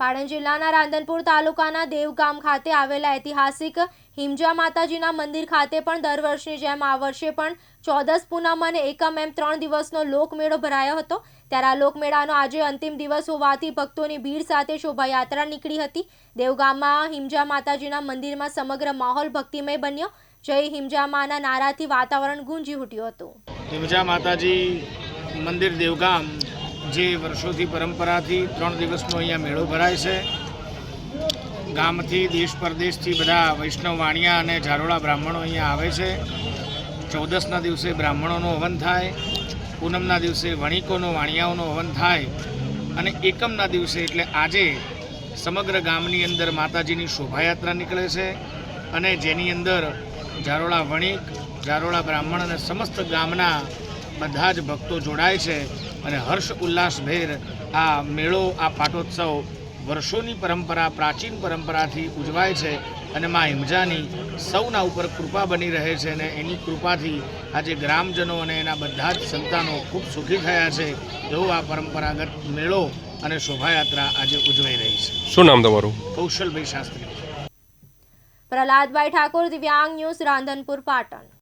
પાટણ જિલ્લાના રાંધનપુર તાલુકાના દેવગામ ખાતે આવેલા ઐતિહાસિક હિમજા માતાજીના મંદિર ખાતે પણ દર વર્ષની જેમ આ વર્ષે પણ ચોદસ પૂનમ અને એકમ એમ ત્રણ દિવસનો લોકમેળો ભરાયો હતો. ત્યારે આ લોકમેળાનો આજે અંતિમ દિવસ હોવાથી ભક્તોની ભીડ સાથે શોભાયાત્રા નીકળી હતી. દેવગામમાં હિમજા માતાજીના મંદિરમાં સમગ્ર માહોલ ભક્તિમય બન્યો. જય હિમજા માના નારાથી વાતાવરણ ગુંજી ઉઠ્યું હતું. હિમજા માતાજી મંદિર દેવગામ જે વર્ષોથી પરંપરાથી ત્રણ દિવસનો અહીંયા મેળો ભરાય છે. ગામથી, દેશ પરદેશથી બધા વૈષ્ણવ વાણિયા અને ઝારોળા બ્રાહ્મણો અહીંયા આવે છે. ચૌદસના દિવસે બ્રાહ્મણોનું હવન થાય, પૂનમના દિવસે વણિકોનો, વાણિયાઓનો હવન થાય અને એકમના દિવસે એટલે આજે સમગ્ર ગામની અંદર માતાજીની શોભાયાત્રા નીકળે છે અને જેની અંદર ઝારોળા વણિક ઝારોળા બ્રાહ્મણ અને સમસ્ત ગામના બધા જ ભક્તો જોડાય છે. અને હર્ષ ઉલ્લાસભેર આ મેળો આ પાટોત્સવ વર્ષોની પરંપરા પ્રાચીન પરંપરાથી ઉજવાય છે અને મા હિમજાની સૌના ઉપર કૃપા બની રહે છે અને એની કૃપાથી આજે ગ્રામજનો અને એના બધા જ સંતાનો ખૂબ સુખી થયા છે. એવો આ પરંપરાગત મેળો અને શોભાયાત્રા આજે ઉજવાઈ રહી છે. શું નામ તમારું? કૌશલભાઈ શાસ્ત્રી. પ્રહલાદભાઈ ઠાકોર દિવ્યાંગ ન્યૂઝ રાંધનપુર પાટણ.